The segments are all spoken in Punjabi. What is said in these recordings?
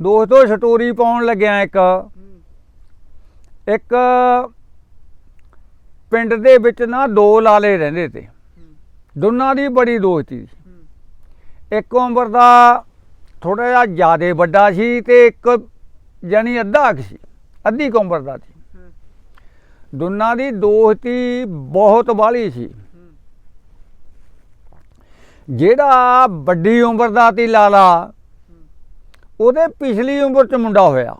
ਦੋਸਤੋ, ਸਟੋਰੀ ਪਾਉਣ ਲੱਗਿਆ ਇੱਕ। ਇੱਕ ਪਿੰਡ ਦੇ ਵਿੱਚ ਨਾ ਦੋ ਲਾਲੇ ਰਹਿੰਦੇ ਤੇ। ਦੋਨਾਂ ਦੀ ਬੜੀ ਦੋਸਤੀ ਸੀ। ਇੱਕ ਉਮਰ ਦਾ ਥੋੜਾ ਜਿਹਾ ਜ਼ਿਆਦਾ ਵੱਡਾ ਸੀ ਤੇ ਇੱਕ ਯਾਨੀ ਅੱਧਾ ਕੁ ਸੀ। ਅੱਧੀ ਕੁ ਉਮਰ ਦਾ ਸੀ। ਦੋਨਾਂ ਦੀ ਦੋਸਤੀ ਬਹੁਤ ਬਾਹਲੀ ਸੀ। ਜਿਹੜਾ ਵੱਡੀ ਉਮਰ ਦਾ ਤੀ ਲਾਲਾ ਉਹਦੇ ਪਿਛਲੀ ਉਮਰ ਚ ਮੁੰਡਾ ਹੋਇਆ।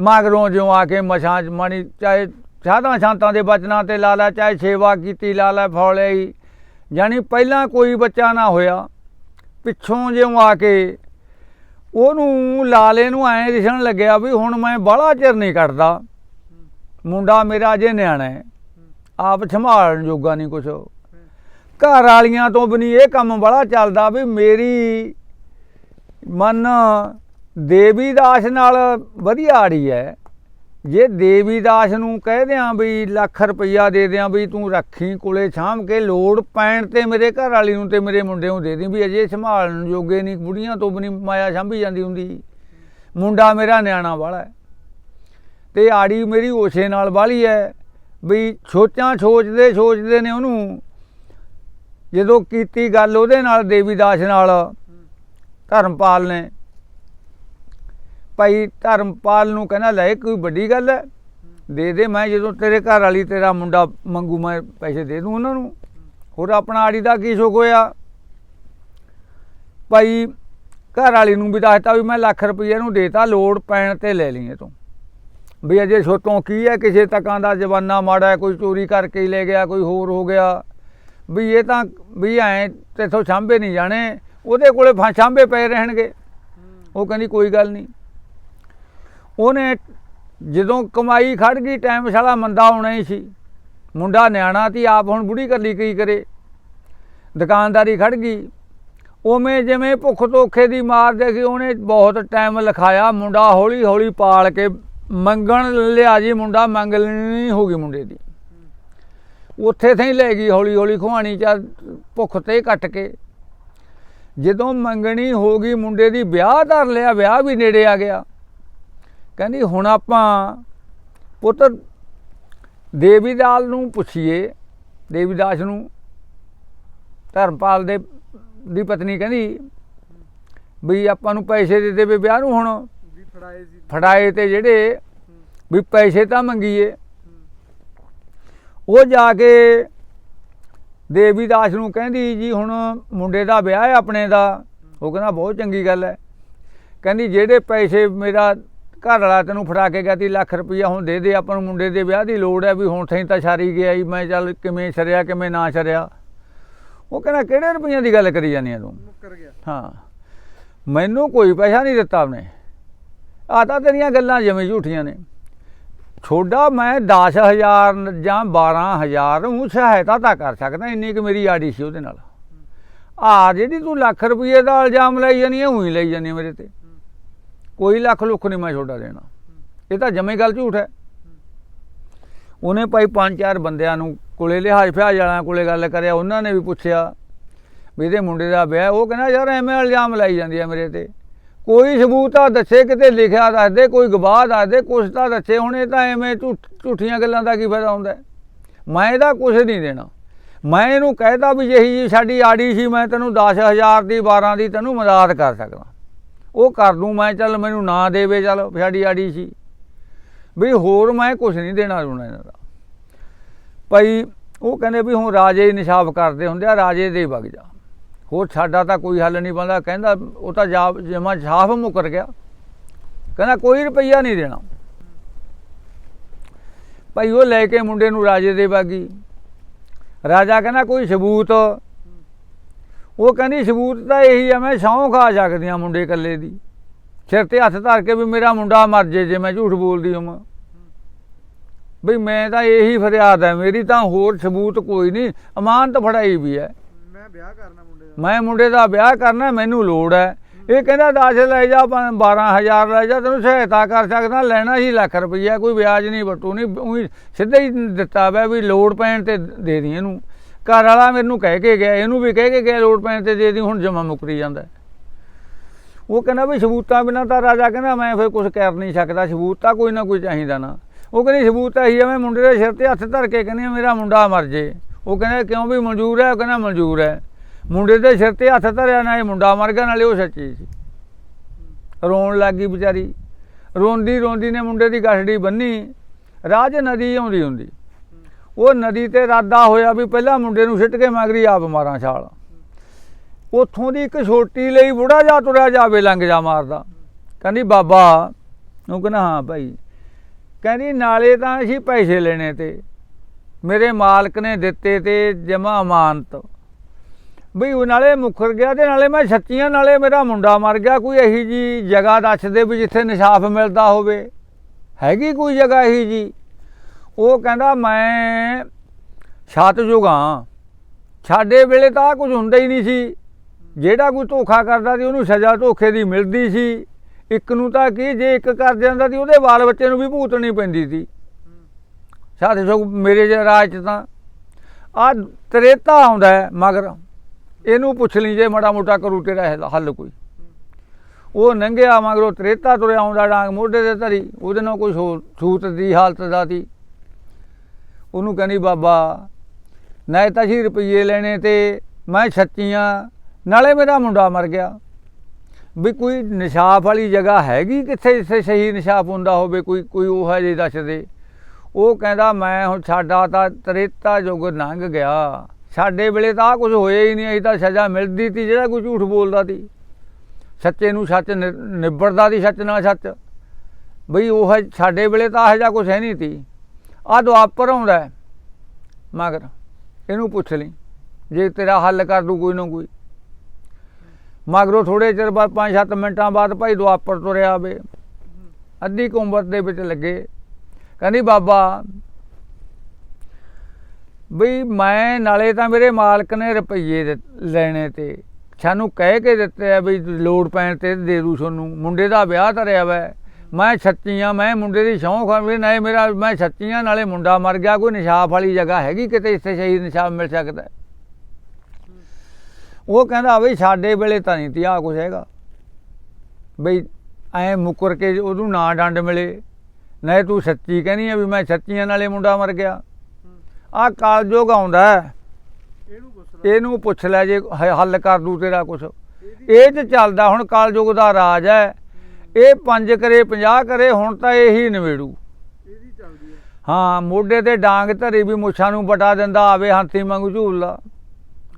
ਮਗਰੋਂ ਜਿਉਂ ਆ ਕੇ ਮਛਾਂ ਚ ਮਣੀ ਚਾਹੇ ਸਾਧਾਂ ਸ਼ਾਂਤਾਂ ਦੇ ਬਚਨਾਂ ਤੇ ਲਾ ਲੈ, ਚਾਹੇ ਸੇਵਾ ਕੀਤੀ, ਲਾ ਲਾਲਾ ਫੌਲੇ ਜਾਨੀ ਪਹਿਲਾਂ ਕੋਈ ਬੱਚਾ ਨਾ ਹੋਇਆ। ਪਿੱਛੋਂ ਜਿਉਂ ਆ ਕੇ ਉਹਨੂੰ ਲਾਲੇ ਨੂੰ ਐਂ ਦਿਸਣ ਲੱਗਿਆ ਵੀ ਹੁਣ ਮੈਂ ਬਾਹਲਾ ਚਿਰ ਨਹੀਂ ਕੱਟਦਾ ਮੁੰਡਾ ਮੇਰਾ ਅਜੇ ਨਿਆਣਾ ਹੈ। ਆਪ ਸੰਭਾਲਣ ਜੋਗਾ ਨਹੀਂ ਕੁਛ। ਘਰ ਵਾਲੀਆਂ ਤੋਂ ਵੀ ਨਹੀਂ, ਇਹ ਕੰਮ ਬੜਾ ਚੱਲਦਾ ਵੀ ਮੇਰੀ ਮਨ ਦੇਵੀਦਾਸ ਨਾਲ ਵਧੀਆ ਆੜੀ ਹੈ ਜੇ ਦੇਵੀ ਦਾਸ ਨੂੰ ਕਹਿ ਦਿਆਂ ਵੀ ਲੱਖ ਰੁਪਈਆ ਦੇ ਦਿਆਂ ਵੀ ਤੂੰ ਰੱਖੀ ਕੋਲੇ ਸਾਂਭ ਕੇ ਲੋੜ ਪੈਣ ਤੇ ਮੇਰੇ ਘਰ ਵਾਲੀ ਨੂੰ ਤੇ ਮੇਰੇ ਮੁੰਡੇ ਨੂੰ ਦੇ ਦੀ ਵੀ ਅਜੇ ਸੰਭਾਲਣ ਜੋਗੇ ਨਹੀਂ, ਬੁੜੀਆਂ ਤੋਂ ਵੀ ਨਹੀਂ ਮਾਇਆ ਸਾਂਭੀ ਜਾਂਦੀ ਹੁੰਦੀ। ਮੁੰਡਾ ਮੇਰਾ ਨਿਆਣਾ ਵਾਲਾ ਹੈ ਤੇ ਆੜੀ ਮੇਰੀ ਓਛੇ ਨਾਲ ਵਾਲੀ ਹੈ ਵੀ ਸੋਚਾਂ ਸੋਚਦੇ ਸੋਚਦੇ ਨੇ ਉਹਨੂੰ। ਜਦੋਂ ਕੀਤੀ ਗੱਲ ਉਹਦੇ ਨਾਲ, ਦੇਵੀ ਦਾਸ ਨਾਲ ਧਰਮਪਾਲ ਨੇ। ਭਾਈ ਧਰਮਪਾਲ ਨੂੰ ਕਹਿੰਦਾ, ਲੈ ਕੋਈ ਵੱਡੀ ਗੱਲ ਹੈ। ਦੇ ਦੇ, ਮੈਂ ਜਦੋਂ ਤੇਰੇ ਘਰ ਵਾਲੀ ਤੇਰਾ ਮੁੰਡਾ ਮੰਗੂ, ਮੈਂ ਪੈਸੇ ਦੇ ਦੂੰ ਉਹਨਾਂ ਨੂੰ। ਹੋਰ ਆਪਣਾ ਆੜੀ ਦਾ ਕੀ ਸ਼ੁਕ ਹੋਇਆ? ਭਾਈ ਘਰ ਵਾਲੀ ਨੂੰ ਵੀ ਦੱਸਤਾ ਵੀ ਮੈਂ ਲੱਖ ਰੁਪਏ ਨੂੰ ਦੇਤਾ, ਲੋੜ ਪੈਣ ਤੇ ਲੈ ਲਈਏ ਤੂੰ ਵੀ ਅਜੇ ਛੋਟੋਂ ਕੀ ਹੈ, ਕਿਸੇ ਤੱਕਾਂ ਦਾ ਜਵਾਨਾ ਮਾੜਾ ਕੋਈ ਚੋਰੀ ਕਰਕੇ ਹੀ ਲੈ ਗਿਆ, ਕੋਈ ਹੋਰ ਹੋ ਗਿਆ। ਵੀ ਇਹ ਤਾਂ, ਵੀ ਐ ਤੇਥੋਂ ਸਾਂਭੇ ਨਹੀਂ ਜਾਣੇ। ਉਹਦੇ ਕੋਲੇ ਫਾਂਸ਼ਾਂਭੇ ਪਏ ਰਹਿਣਗੇ। ਉਹ ਕਹਿੰਦੀ ਕੋਈ ਗੱਲ ਨਹੀਂ। ਉਹਨੇ ਜਦੋਂ ਕਮਾਈ ਖੜ ਗਈ ਟਾਈਮ ਸਾਲਾ ਮੰਦਾ ਆਉਣਾ ਹੀ ਸੀ। ਮੁੰਡਾ ਨਿਆਣਾ ਤੀ ਆਪ ਹੁਣ ਬੁੜੀ ਕੱਲੀ ਕੀ ਕਰੇ? ਦੁਕਾਨਦਾਰੀ ਖੜ ਗਈ। ਉਵੇਂ ਜਿਵੇਂ ਭੁੱਖ ਧੋਖੇ ਦੀ ਮਾਰ ਦੇ ਕੇ ਉਹਨੇ ਬਹੁਤ ਟਾਈਮ ਲਿਖਾਇਆ, ਮੁੰਡਾ ਹੌਲੀ ਹੌਲੀ ਪਾਲ ਕੇ ਮੰਗਣ ਲਿਆ ਜੀ, ਮੁੰਡਾ ਮੰਗ ਲੈਣੀ ਹੋ ਗਈ ਮੁੰਡੇ ਦੀ। ਉੱਥੇ ਥਈ ਲੈ ਗਈ ਹੌਲੀ ਹੌਲੀ ਖੁਆਣੀ ਚ ਭੁੱਖ ਤੇ ਕੱਟ ਕੇ। ਜਦੋਂ ਮੰਗਣੀ ਹੋ ਗਈ ਮੁੰਡੇ ਦੀ ਵਿਆਹ ਧਰ ਲਿਆ ਵਿਆਹ ਵੀ ਨੇੜੇ ਆ ਗਿਆ। ਕਹਿੰਦੀ ਹੁਣ ਆਪਾਂ ਪੁੱਤ ਦੇਵੀਦਾਲ ਨੂੰ ਪੁੱਛੀਏ ਦੇਵੀਦਾਸ ਨੂੰ ਧਰਮਪਾਲ ਦੇ ਦੀ ਪਤਨੀ ਕਹਿੰਦੀ ਵੀ ਆਪਾਂ ਨੂੰ ਪੈਸੇ ਦੇ ਦੇਵੇ ਵਿਆਹ ਨੂੰ ਹੁਣ। ਫੜਾਏ ਤੇ ਜਿਹੜੇ ਵੀ ਪੈਸੇ ਤਾਂ ਮੰਗੀਏ। ਉਹ ਜਾ ਕੇ ਦੇਵੀਦਾਸ ਨੂੰ ਕਹਿੰਦੀ ਜੀ ਹੁਣ ਮੁੰਡੇ ਦਾ ਵਿਆਹ ਹੈ ਆਪਣੇ ਦਾ। ਉਹ ਕਹਿੰਦਾ ਬਹੁਤ ਚੰਗੀ ਗੱਲ ਹੈ। ਕਹਿੰਦੀ ਜਿਹੜੇ ਪੈਸੇ ਮੇਰਾ ਘਰ ਵਾਲਾ ਤੈਨੂੰ ਫੜਾ ਕੇ ਗਿਆ ਤੀ ਲੱਖ ਰੁਪਈਆ ਹੁਣ ਦੇ ਦੇ ਆਪਾਂ ਨੂੰ ਮੁੰਡੇ ਦੇ ਵਿਆਹ ਦੀ ਲੋੜ ਹੈ ਵੀ ਹੁਣ ਥਈ ਤਾਂ ਸਾਰੀ ਗਿਆ ਹੀ ਮੈਂ ਚੱਲ ਕਿਵੇਂ ਸਰਿਆ ਕਿਵੇਂ ਨਾ ਸਰਿਆ। ਉਹ ਕਹਿੰਦਾ ਕਿਹੜੇ ਰੁਪਈਆਂ ਦੀ ਗੱਲ ਕਰੀ ਜਾਂਦੀ ਆ ਤੂੰ? ਮੁੱਕਰ ਗਿਆ। ਹਾਂ। ਮੈਨੂੰ ਕੋਈ ਪੈਸਾ ਨਹੀਂ ਦਿੱਤਾ ਉਹਨੇ। ਆ ਤਾਂ ਤੇਰੀਆਂ ਗੱਲਾਂ ਜਿਵੇਂ ਝੂਠੀਆਂ ਨੇ। ਛੋਡਾ ਮੈਂ 10000 ਜਾਂ 12000 ਉਹ ਸਹਾਇਤਾ ਤਾਂ ਕਰ ਸਕਦਾ, ਇੰਨੀ ਕਿ ਮੇਰੀ ਆੜੀ ਸੀ ਉਹਦੇ ਨਾਲ। ਆ ਜਿਹੜੀ ਤੂੰ ਲੱਖ ਰੁਪਏ ਦਾ ਇਲਜ਼ਾਮ ਲਾਈ ਜਾਨੀ ਹੈ ਉਹੀ ਲਈ ਜਾਨੀ ਮੇਰੇ ਤੇ। ਕੋਈ ਲੱਖ ਲੁੱਖ ਨਹੀਂ ਮੈਂ ਛੋਡਾ ਦੇਣਾ। ਇਹ ਤਾਂ ਜਮੇ ਗੱਲ ਝੂਠ ਹੈ। ਉਹਨੇ ਭਾਈ ਪੰਜ ਚਾਰ ਬੰਦਿਆਂ ਨੂੰ ਕੋਲੇ ਲਿਹਾਜ਼ ਫਿਹਾਜ਼ ਵਾਲਿਆਂ ਕੋਲੇ ਗੱਲ ਕਰਿਆ, ਉਹਨਾਂ ਨੇ ਵੀ ਪੁੱਛਿਆ ਵੀ ਇਹਦੇ ਮੁੰਡੇ ਦਾ ਵਿਆਹ, ਉਹ ਕਹਿੰਦਾ ਯਾਰ ਐਵੇਂ ਇਲਜ਼ਾਮ ਲਾਈ ਜਾਂਦੀ ਆ ਮੇਰੇ ਤੇ। ਕੋਈ ਸਬੂਤ ਆ ਦੱਸੇ, ਕਿਤੇ ਲਿਖਿਆ ਦੱਸ ਦੇ, ਕੋਈ ਗਵਾਹ ਦੱਸ ਦੇ, ਕੁਛ ਤਾਂ ਦੱਸੇ ਹੁਣ ਇਹ ਤਾਂ ਐਵੇਂ ਝੂਠ, ਝੂਠੀਆਂ ਗੱਲਾਂ ਦਾ ਕੀ ਫਾਇਦਾ ਹੁੰਦਾ? ਮੈਂ ਇਹਦਾ ਕੁਛ ਨਹੀਂ ਦੇਣਾ। ਮੈਂ ਇਹਨੂੰ ਕਹਿਦਾ ਵੀ ਜਿਹੀ ਜੀ ਸਾਡੀ ਆੜੀ ਸੀ, ਮੈਂ ਤੈਨੂੰ 10000 ਦੀ 12 ਦੀ ਤੈਨੂੰ ਮਦਦ ਕਰ ਸਕਦਾ। ਉਹ ਕਰ ਦੂੰ ਮੈਂ, ਚੱਲ ਮੈਨੂੰ ਨਾ ਦੇਵੇ, ਚੱਲ ਸਾਡੀ ਆੜੀ ਸੀ। ਵੀ ਹੋਰ ਮੈਂ ਕੁਛ ਨਹੀਂ ਦੇਣਾ ਰੁਣਾ ਇਹਨਾਂ ਦਾ। ਭਾਈ ਉਹ ਕਹਿੰਦੇ ਵੀ ਹੁਣ ਰਾਜੇ ਹੀ ਨਿਸ਼ਾਫ ਕਰਦੇ ਹੁੰਦੇ ਆ, ਰਾਜੇ ਦੇ ਵਗ ਜਾ। ਹੋਰ ਸਾਡਾ ਤਾਂ ਕੋਈ ਹੱਲ ਨਹੀਂ ਬੰਦਾ ਕਹਿੰਦਾ ਉਹ ਤਾਂ ਜਾ ਜਮਾ ਸਾਫ਼ ਮੁਕਰ ਗਿਆ। ਕਹਿੰਦਾ ਕੋਈ ਰੁਪਈਆ ਨਹੀਂ ਦੇਣਾ। ਭਾਈ ਉਹ ਲੈ ਕੇ ਮੁੰਡੇ ਨੂੰ ਰਾਜੇ ਦੇ ਬਾਗੀ। ਰਾਜਾ ਕਹਿੰਦਾ ਕੋਈ ਸਬੂਤ? ਉਹ ਕਹਿੰਦੀ ਸਬੂਤ ਤਾਂ ਇਹੀ ਆ, ਮੈਂ ਸਹੁੰ ਖਾ ਸਕਦੀ ਆ ਮੁੰਡੇ ਇਕੱਲੇ ਦੀ। ਸਿਰ ਤੇ ਹੱਥ ਧਰ ਕੇ ਵੀ ਮੇਰਾ ਮੁੰਡਾ ਮਰ ਜੇ ਜੇ ਮੈਂ ਝੂਠ ਬੋਲਦੀ ਹਾਂ ਬਈ ਮੈਂ ਤਾਂ ਇਹੀ ਫਰਿਆਦ ਹੈ ਮੇਰੀ ਤਾਂ ਹੋਰ ਸਬੂਤ ਕੋਈ ਨਹੀਂ। ਅਮਾਨਤ ਫੜਾਈ ਵੀ ਹੈ। ਵਿਆਹ ਕਰਨਾ ਮੁੰਡੇ ਦਾ? ਮੈਂ ਮੁੰਡੇ ਦਾ ਵਿਆਹ ਕਰਨਾ ਮੈਨੂੰ ਲੋੜ ਹੈ। ਇਹ ਕਹਿੰਦਾ 10 ਲੈ ਜਾ 12000 ਲੈ ਜਾ ਤੈਨੂੰ ਸਹਾਇਤਾ ਕਰ ਸਕਦਾ ਲੈਣਾ ਹੀ ਲੱਖ ਰੁਪਈਆ ਕੋਈ ਵਿਆਜ ਨਹੀਂ ਵਟੂ ਨਹੀਂ ਉਹੀ ਸਿੱਧਾ ਹੀ ਦਿੱਤਾ ਵਾ ਵੀ ਲੋੜ ਪੈਣ ਤੇ ਦੇ ਦੀ ਇਹਨੂੰ। ਘਰ ਵਾਲਾ ਮੈਨੂੰ ਕਹਿ ਕੇ ਗਿਆ ਇਹਨੂੰ ਵੀ ਕਹਿ ਕੇ ਗਿਆ ਲੋੜ ਪੈਣ ਤੇ ਦੇ ਦੀ ਹੁਣ ਜਮਾ ਮੁਕਰੀ ਜਾਂਦਾ। ਉਹ ਕਹਿੰਦਾ ਵੀ ਸਬੂਤਾਂ ਬਿਨਾਂ ਤਾਂ ਰਾਜਾ ਕਹਿੰਦਾ ਮੈਂ ਫਿਰ ਕੁਝ ਕਰ ਨਹੀਂ ਸਕਦਾ ਸਬੂਤ ਤਾਂ ਕੋਈ ਨਾ ਕੋਈ ਚਾਹੀਦਾ ਨਾ। ਉਹ ਕਹਿੰਦੀ ਸਬੂਤ ਤਾਂ ਇਹੀ ਆ ਮੈਂ ਮੁੰਡੇ ਦੇ ਸਿਰ ਤੇ ਹੱਥ ਧਰ ਕੇ ਕਹਿੰਦੀ ਮੇਰਾ ਮੁੰਡਾ ਮਰ ਜੇ। ਉਹ ਕਹਿੰਦਾ ਕਿਉਂ ਵੀ ਮਨਜ਼ੂਰ ਹੈ? ਉਹ ਕਹਿੰਦਾ ਮਨਜ਼ੂਰ ਹੈ। ਮੁੰਡੇ ਦੇ ਸਿਰ ਤੇ ਹੱਥ ਧਰਿਆ ਨਾ ਇਹ ਮੁੰਡਾ ਮਰ ਗਿਆ, ਨਾਲੇ ਉਹ ਸੱਚੀ ਸੀ। ਰੋਣ ਲੱਗੀ ਵਿਚਾਰੀ। ਰੋਂਦੀ ਰੋਂਦੀ ਨੇ ਮੁੰਡੇ ਦੀ ਗਠੜੀ ਬੰਨੀ। ਰਾਜ ਨਦੀ ਆਉਂਦੀ ਹੁੰਦੀ। ਉਹ ਨਦੀ ਤੇ ਰਾਦਾ ਹੋਇਆ ਵੀ ਪਹਿਲਾਂ ਮੁੰਡੇ ਨੂੰ ਸਿੱਟ ਕੇ ਮਗਰੀ ਆਪ ਮਾਰਾਂ ਛਾਲ। ਉੱਥੋਂ ਦੀ ਇੱਕ ਛੋਟੀ ਲਈ ਬੁੜਾ ਜਾ ਤੁਰਿਆ ਜਾਵੇ, ਲੰਘ ਜਾ ਮਾਰਦਾ। ਕਹਿੰਦੀ, ਬਾਬਾ। ਉਹ ਕਹਿੰਦਾ, ਹਾਂ ਭਾਈ। ਕਹਿੰਦੀ, ਨਾਲੇ ਤਾਂ ਅਸੀਂ ਪੈਸੇ ਲੈਣੇ ਤੇ। ਮੇਰੇ ਮਾਲਕ ਨੇ ਦਿੱਤੇ ਤੇ ਜਮਾ ਅਮਾਨਤ। ਬਈ ਉਹ ਨਾਲੇ ਮੁਖਰ ਗਿਆ ਤੇ ਨਾਲੇ ਮੈਂ ਸੱਚੀਆਂ ਨਾਲੇ ਮੇਰਾ ਮੁੰਡਾ ਮਰ ਗਿਆ, ਕੋਈ ਇਹੀ ਜੀ ਜਗ੍ਹਾ ਦੱਸ ਦੇ ਵੀ ਜਿੱਥੇ ਨਿਸ਼ਾਫ ਮਿਲਦਾ ਹੋਵੇ। ਹੈਗੀ ਕੋਈ ਜਗ੍ਹਾ ਇਹੀ ਜੀ? ਉਹ ਕਹਿੰਦਾ, ਮੈਂ ਛੱਤ ਜੁਗਾ ਸਾਡੇ ਵੇਲੇ ਤਾਂ ਆਹ ਕੁਝ ਹੁੰਦਾ ਹੀ ਨਹੀਂ ਸੀ। ਜਿਹੜਾ ਕੋਈ ਧੋਖਾ ਕਰਦਾ ਸੀ, ਉਹਨੂੰ ਸਜ਼ਾ ਧੋਖੇ ਦੀ ਮਿਲਦੀ ਸੀ। ਇੱਕ ਨੂੰ ਤਾਂ ਕੀ, ਜੇ ਇੱਕ ਕਰ ਜਾਂਦਾ ਸੀ, ਉਹਦੇ ਬਾਲ ਬੱਚੇ ਨੂੰ ਵੀ ਭੂਤਣੀ ਪੈਂਦੀ ਸੀ। ਸਾਡੇ ਸੋ ਮੇਰੇ ਜੇ ਰਾਜ ਚ ਤਾਂ ਆ ਤਰੇਤਾ ਆਉਂਦਾ ਮਗਰ ਇਹਨੂੰ ਪੁੱਛ ਲਈ ਜੇ ਮੜਾ ਮੋਟਾ ਕਰੂ ਤੇਰਾ ਹੱਲ- ਹੱਲ ਕੋਈ। ਉਹ ਨੰਗਿਆ ਮਗਰੋਂ ਤਰੇਤਾ ਤੁਰਿਆ ਆਉਂਦਾ ਡਾਂਗ ਮੋਢੇ ਤੇ ਧਰੀ, ਉਹਦੇ ਨਾਲ ਕੋਈ ਸੂਤ ਦੀ ਹਾਲਤ ਦਾ ਸੀ। ਉਹਨੂੰ ਕਹਿੰਦੀ, ਬਾਬਾ ਨਾ ਤਾਂ ਜੀ ਰੁਪਈਏ ਲੈਣੇ ਤੇ ਮੈਂ ਸੱਚੀਆਂ ਨਾਲੇ ਮੇਰਾ ਮੁੰਡਾ ਮਰ ਗਿਆ। ਵੀ ਕੋਈ ਨਿਸ਼ਾਫ ਵਾਲੀ ਜਗ੍ਹਾ ਹੈਗੀ ਕਿੱਥੇ ਜਿੱਥੇ ਸਹੀ ਨਿਸ਼ਾਫ ਹੁੰਦਾ ਹੋਵੇ, ਕੋਈ ਕੋਈ ਉਹ ਹੈ ਜੇ ਦੱਸ ਦੇ। ਉਹ ਕਹਿੰਦਾ, ਮੈਂ ਹੁਣ ਸਾਡਾ ਤਾਂ ਤਰੇਤਾ ਯੁੱਗ ਲੰਘ ਗਿਆ। ਸਾਡੇ ਵੇਲੇ ਤਾਂ ਆ ਕੁਝ ਹੋਇਆ ਹੀ ਨਹੀਂ, ਅਸੀਂ ਤਾਂ ਸਜ਼ਾ ਮਿਲਦੀ ਤੀ, ਜਿਹੜਾ ਕੋਈ ਝੂਠ ਬੋਲਦਾ ਤੀ। ਸੱਚੇ ਨੂੰ ਸੱਚ ਨਿ- ਨਿਬੜਦਾ ਸੀ ਸੱਚ ਨਾਲ ਸੱਚ। ਬਈ ਉਹ ਸਾਡੇ ਵੇਲੇ ਤਾਂ ਇਹੋ ਜਿਹਾ ਕੁਝ ਹੈ ਨਹੀਂ ਤੀ। ਆ ਦੁਆਪਰ ਆਉਂਦਾ ਮਗਰ ਇਹਨੂੰ ਪੁੱਛ ਲਈ, ਜੇ ਤੇਰਾ ਹੱਲ ਕਰ ਦੂ ਕੋਈ ਨਾ ਕੋਈ। ਮਗਰੋਂ ਥੋੜੇ ਚਿਰ ਬਾਅਦ 5-7 ਮਿੰਟਾਂ ਬਾਅਦ ਭਾਈ ਦੁਆਪਰ ਤੁਰਿਆ ਆਵੇ। ਅੱਧੀ ਕੁ ਉਮਰ ਦੇ ਵਿੱਚ ਲੱਗੇ। ਕਹਿੰਦੀ, ਬਾਬਾ, ਬਈ ਮੈਂ ਨਾਲੇ ਤਾਂ ਮੇਰੇ ਮਾਲਕ ਨੇ ਰੁਪਈਏ ਦਿੱਤ- ਲੈਣੇ ਤੇ, ਸਾਨੂੰ ਕਹਿ ਕੇ ਦਿੱਤੇ ਆ ਬਈ ਲੋੜ ਪੈਣ ਤੇ ਦੇ ਦੂ ਤੁਹਾਨੂੰ। ਮੁੰਡੇ ਦਾ ਵਿਆਹ ਧਰਿਆ ਵੈ। ਮੈਂ ਸੱਚੀਆਂ ਮੈਂ ਮੁੰਡੇ ਦੀ ਸ਼ੌਂਕ ਆ। ਵੀ ਨਹੀਂ ਮੇਰਾ, ਮੈਂ ਸੱਚੀਆਂ ਨਾਲੇ ਮੁੰਡਾ ਮਰ ਗਿਆ, ਕੋਈ ਨਿਸ਼ਾਫ ਵਾਲੀ ਜਗ੍ਹਾ ਹੈਗੀ ਕਿਤੇ ਇੱਥੇ ਸ਼ਹੀਦ ਨਿਸ਼ਾਫ ਮਿਲ ਸਕਦਾ ਉਹ ਕਹਿੰਦਾ, ਬਈ ਸਾਡੇ ਵੇਲੇ ਤਾਂ ਨਹੀਂ ਤਿਆ ਕੁਛ ਹੈਗਾ। ਬਈ ਐ ਮੁੱਕਰ ਕੇ ਉਹਨੂੰ ਨਾ ਡੰਡ ਮਿਲੇ। ਨਹੀਂ ਤੂੰ ਸੱਚੀ ਕਹਿੰਦੀ ਆ ਵੀ ਮੈਂ ਸੱਚੀਆਂ ਨਾਲੇ ਮੁੰਡਾ ਮਰ ਗਿਆ। ਆ ਕਾਲਜੋਗ ਆਉਂਦਾ। ਇਹਨੂੰ ਪੁੱਛ ਲੈ। ਜੇ ਹੱਲ ਕਰ ਦੂ ਤੇਰਾ ਕੁਛ। ਇਹ ਚ ਚੱਲਦਾ ਹੁਣ ਕਾਲਜੋਗ ਦਾ ਰਾਜ ਹੈ। ਇਹ ਪੰਜ ਕਰੇ 50 ਕਰੇ ਹੁਣ ਤਾਂ ਇਹੀ ਨਵੇੜੂ ਹੈ। ਮੋਢੇ ਤੇ ਡਾਂਗ ਧਰੀ ਵੀ ਮੁੱਛਾਂ ਨੂੰ ਬਟਾ ਦਿੰਦਾ ਆਵੇ ਹਾਥੀ ਵਾਂਗੂ ਝੂਲਦਾ।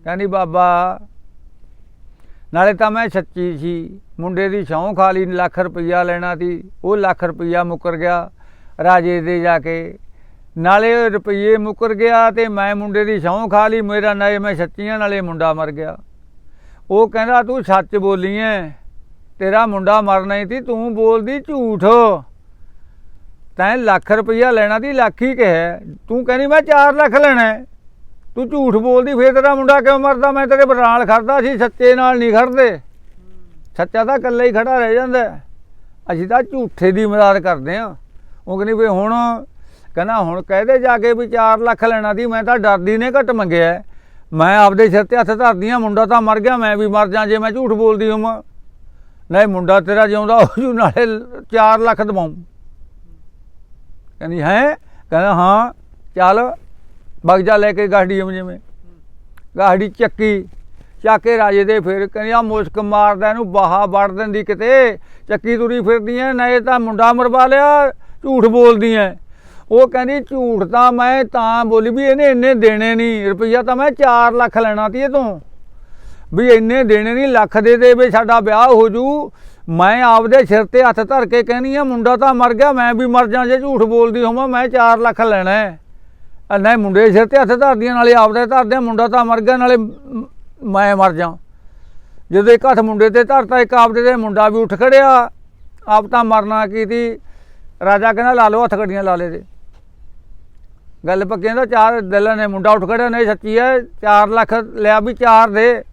ਕਹਿੰਦੀ ਬਾਬਾ ਨਾਲੇ ਤਾਂ ਮੈਂ ਸੱਚੀ ਸੀ। ਮੁੰਡੇ ਦੀ ਸਹੁੰ ਖਾ ਲਈ ਲੱਖ ਰੁਪਈਆ ਲੈਣਾ ਸੀ। ਉਹ ਲੱਖ ਰੁਪਈਆ ਮੁੱਕਰ ਗਿਆ। ਰਾਜੇ ਦੇ ਜਾ ਕੇ। ਨਾਲੇ ਰੁਪਈਏ ਮੁੱਕਰ ਗਿਆ ਤੇ ਮੈਂ ਮੁੰਡੇ ਦੀ ਸਹੁੰ ਖਾ ਲਈ, ਮੇਰਾ ਨਾਲੇ ਮੈਂ ਸੱਚੀਆਂ ਨਾਲੇ ਮੁੰਡਾ ਮਰ ਗਿਆ। ਉਹ ਕਹਿੰਦਾ, ਤੂੰ ਸੱਚ ਬੋਲੀ ਐ, ਤੇਰਾ ਮੁੰਡਾ ਮਰਨਾ ਹੀ ਸੀ ਤੂੰ ਬੋਲਦੀ ਝੂਠ। ਤੈਂ ਲੱਖ ਰੁਪਈਆ ਲੈਣਾ ਦੀ ਲੱਖ ਹੀ ਕਿਹਾ। ਤੂੰ ਕਹਿੰਦੀ, ਮੈਂ 4 ਲੱਖ ਲੈਣਾ ਤੂੰ ਝੂਠ ਬੋਲਦੀ, ਫੇਰ ਤੇਰਾ ਮੁੰਡਾ ਕਿਉਂ ਮਰਦਾ? ਮੈਂ ਤੇਰੇ ਨਾਲ ਖੜਦਾ ਸੀ, ਸੱਚੇ ਨਾਲ ਨਹੀਂ ਖੜਦੇ ਸੱਚਾ ਤਾਂ ਇਕੱਲਾ ਹੀ ਖੜਾ ਰਹਿ ਜਾਂਦਾ। ਅਸੀਂ ਤਾਂ ਝੂਠੇ ਦੀ ਮਦਦ ਕਰਦੇ ਆ। ਉਹ ਕਹਿੰਦੀ ਵੀ ਹੁਣ ਕਹਿੰਦਾ ਹੁਣ ਕਹਦੇ ਜਾ ਕੇ ਵੀ 4 ਲੱਖ ਲੈਣਾ ਦੀ ਮੈਂ ਤਾਂ ਡਰਦੀ ਨੇ ਘਟ ਮੰਗਿਆ। ਮੈਂ ਆਪਦੇ ਸਿਰ ਤੇ ਹੱਥ ਧਰਦੀ ਆ ਮੁੰਡਾ ਤਾਂ ਮਰ ਗਿਆ, ਮੈਂ ਵੀ ਮਰ ਜਾ ਜੇ ਮੈਂ ਝੂਠ ਬੋਲਦੀ ਹਾਂ ਨਹੀਂ, ਮੁੰਡਾ ਤੇਰਾ ਜਿਉਂਦਾ ਹੋ ਜੂ, ਨਾਲੇ 4 ਲੱਖ ਦਵਾਉਂ। ਕਹਿੰਦੀ ਹੈ? ਕਹਿੰਦਾ ਹਾਂ, ਚੱਲ, ਬਗਜ਼ਾ ਲੈ ਕੇ ਗਾੜੀ ਜਿਵੇਂ। ਗਾੜੀ ਚੱਕੀ, ਚੱਕ ਕੇ ਰਾਜੇ ਦੇ ਫਿਰ ਕਹਿੰਦੀ ਆ ਮੁਸ਼ਕ ਮਾਰਦਾ, ਇਹਨੂੰ ਬਾਹਾ ਵੜ ਦਿੰਦੀ ਕਿਤੇ, ਚੱਕੀ ਤੁਰੀ ਫਿਰਦੀ ਨਾ ਇਹ ਤਾਂ ਮੁੰਡਾ ਮਰਵਾ ਲਿਆ। ਝੂਠ ਬੋਲਦੀ ਐ। ਉਹ ਕਹਿੰਦੀ, ਝੂਠ ਤਾਂ ਮੈਂ ਤਾਂ ਬੋਲੀ ਵੀ ਇਹਨੇ ਇੰਨੇ ਦੇਣੇ ਨਹੀਂ ਰੁਪਈਆ ਤਾਂ ਮੈਂ 4 ਲੱਖ ਲੈਣਾ ਤੀ ਇਹ ਤੋਂ ਵੀ ਇੰਨੇ ਦੇਣੇ ਨਹੀਂ ਲੱਖ ਦੇ ਦੇ ਵੀ ਸਾਡਾ ਵਿਆਹ ਹੋ ਜੂ। ਮੈਂ ਆਪਦੇ ਸਿਰ ਤੇ ਹੱਥ ਧਰ ਕੇ ਕਹਿੰਦੀ ਆ, ਮੁੰਡਾ ਤਾਂ ਮਰ ਗਿਆ, ਮੈਂ ਵੀ ਮਰ ਜਾਂ, ਜੇ ਝੂਠ ਬੋਲਦੀ ਹੋਵਾਂ, ਮੈਂ 4 ਲੱਖ ਲੈਣਾ ਹੈ ਨਹੀਂ, ਮੁੰਡੇ ਦੇ ਸਿਰ ਤੇ ਹੱਥ ਧਰਦੀਆਂ ਨਾਲੇ ਆਪਦੇ ਧਰਦੇ ਮੁੰਡਾ ਤਾਂ ਮਰ ਗਿਆ, ਨਾਲੇ ਮੈਂ ਮਰ ਜਾ। ਜਦੋਂ ਇੱਕ ਹੱਥ ਮੁੰਡੇ ਤੇ ਧਰਤਾ, ਇੱਕ ਆਪਦੇ ਤੇ ਮੁੰਡਾ ਵੀ ਉੱਠ ਖੜਿਆ। ਆਪ ਤਾਂ ਮਰਨਾ ਕੀਤੀ ਰਾਜਾ ਕਹਿੰਦਾ ਲਾ ਲਓ, ਹੱਥ ਗੱਡੀਆਂ ਲਾ ਲੇ ਦੇ ਗੱਲ ਪੱਕੀ ਦਾ ਚਾਰ ਦਿਲਾਂ ਨੇ, ਮੁੰਡਾ ਉੱਠ ਖੜਿਆ, ਨਹੀਂ ਸੱਚੀ ਹੈ 4 ਲੱਖ ਲਿਆ ਵੀ 4 ਦੇ,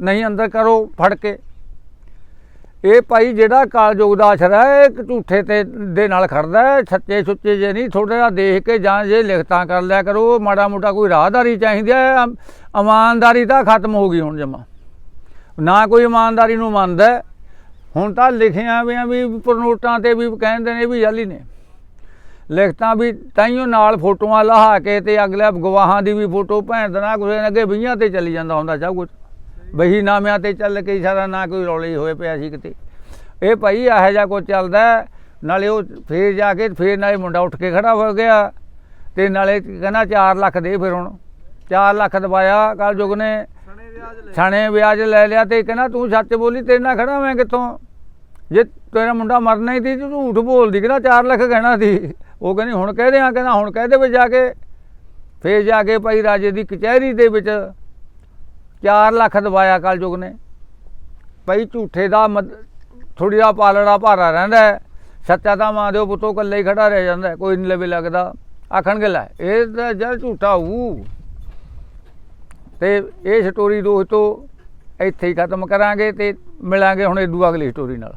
ਨਹੀਂ ਅੰਦਰ ਕਰੋ, ਫੜ ਕੇ। ਇਹ ਭਾਈ ਜਿਹੜਾ ਕਾਲਯੋਗ ਦਾ ਅਸਰ ਹੈ ਇਹ ਇੱਕ ਝੂਠੇ ਤੇ ਦੇ ਨਾਲ ਖੜਦਾ ਹੈ ਸੱਚੇ ਸੁੱਚੇ ਜੇ ਨਹੀਂ ਥੋੜਾ ਜਿਹਾ ਦੇਖ ਕੇ ਜਾਂ ਜੇ ਲਿਖਤਾਂ ਕਰ ਲਿਆ ਕਰੋ, ਮਾੜਾ ਮੋਟਾ ਕੋਈ ਰਾਹਦਾਰੀ ਚਾਹੀਦੀ ਹੈ ਅਮ- ਇਮਾਨਦਾਰੀ ਤਾਂ ਖਤਮ ਹੋ ਗਈ ਹੁਣ ਜਮਾ। ਨਾ ਕੋਈ ਇਮਾਨਦਾਰੀ ਨੂੰ ਮੰਨਦਾ ਹੁਣ ਤਾਂ ਲਿਖਿਆ ਵੀ ਆ ਵੀ ਪ੍ਰਨੋਟਾਂ ਤੇ ਵੀ ਕਹਿੰਦੇ ਨੇ ਵੀ ਜਾਲੀ ਨੇ। ਲਿਖਤਾਂ ਵੀ ਤਾਈਓ ਨਾਲ ਫੋਟੋਆਂ ਲਹਾ ਕੇ ਤੇ ਅਗਲੇ ਗਵਾਹਾਂ ਦੀ ਵੀ ਫੋਟੋ, ਭੈਣ ਦਾ ਨਾ ਕਿਸੇ ਅੱਗੇ ਬਈਆਂ ਤੇ ਚੱਲੀ ਜਾਂਦਾ ਹੁੰਦਾ ਸਭ ਕੁਝ ਬਹੀ ਨਾਮਿਆਂ ਤੇ ਚੱਲ ਕੇ ਸਾਰਾ ਨਾ ਕੋਈ ਰੌਲੇ ਹੋਏ ਪਿਆ ਸੀ ਕਿਤੇ। ਇਹ ਭਾਈ ਇਹੋ ਜਿਹਾ ਕੁਝ ਚੱਲਦਾ ਨਾਲੇ ਉਹ ਫੇਰ ਜਾ ਕੇ ਫੇਰ ਨਾਲੇ ਮੁੰਡਾ ਉੱਠ ਕੇ ਖੜਾ ਹੋ ਗਿਆ ਤੇ ਨਾਲੇ ਕਹਿੰਦਾ 4 ਲੱਖ ਦੇ ਫਿਰ ਹੁਣ। 4 ਲੱਖ ਦਵਾਇਆ ਕੱਲ ਜੁਗ ਨੇ ਸਣੇ ਵਿਆਜ ਲੈ ਲਿਆ ਤੇ ਕਹਿੰਦਾ ਤੂੰ ਸੱਚ ਬੋਲੀ, ਤੇਰੇ ਨਾਲ ਖੜਾ ਮੈਂ ਕਿੱਥੋਂ? ਜੇ ਤੇਰਾ ਮੁੰਡਾ ਮਰਨਾ ਹੀ ਸੀ ਤੂੰ ਝੂਠ ਬੋਲਦੀ, ਕਹਿੰਦਾ 4 ਲੱਖ ਕਹਿਣਾ ਸੀ। ਉਹ ਕਹਿੰਦੀ, ਹੁਣ ਕਹਿ ਦਿਆਂ, ਕਹਿੰਦਾ, ਹੁਣ ਕਹਿ ਦੇ ਵੀ ਜਾ ਕੇ। ਫੇਰ ਜਾ ਕੇ ਭਾਈ ਰਾਜੇ ਦੀ ਕਚਹਿਰੀ ਦੇ ਵਿੱਚ 4 ਲੱਖ ਦਵਾਇਆ ਕਲਯੁਗ ਨੇ। ਭਾਈ ਝੂਠੇ ਦਾ ਥੋੜੀ ਦਾ ਪਾਲੜਾ ਭਾਰਾ ਰਹਿੰਦਾ ਸੱਚਾ ਤਾਂ ਮਾਂ ਦਿਓ ਪੁੱਤੋਂ ਇਕੱਲੇ ਹੀ ਖੜਾ ਰਹਿ ਜਾਂਦਾ ਕੋਈ ਨਹੀਂ ਲਵੇ ਲੱਗਦਾ। ਆਖਣਗੇ, ਲੈ, ਇਹ ਤਾਂ ਜਦ ਝੂਠਾ ਹੋਊ ਤੇ ਇਹ ਸਟੋਰੀ ਦੋਸਤੋ ਇੱਥੇ ਹੀ ਖਤਮ ਕਰਾਂਗੇ ਤੇ ਮਿਲਾਂਗੇ ਹੁਣ ਇਦੂ ਅਗਲੀ ਸਟੋਰੀ ਨਾਲ।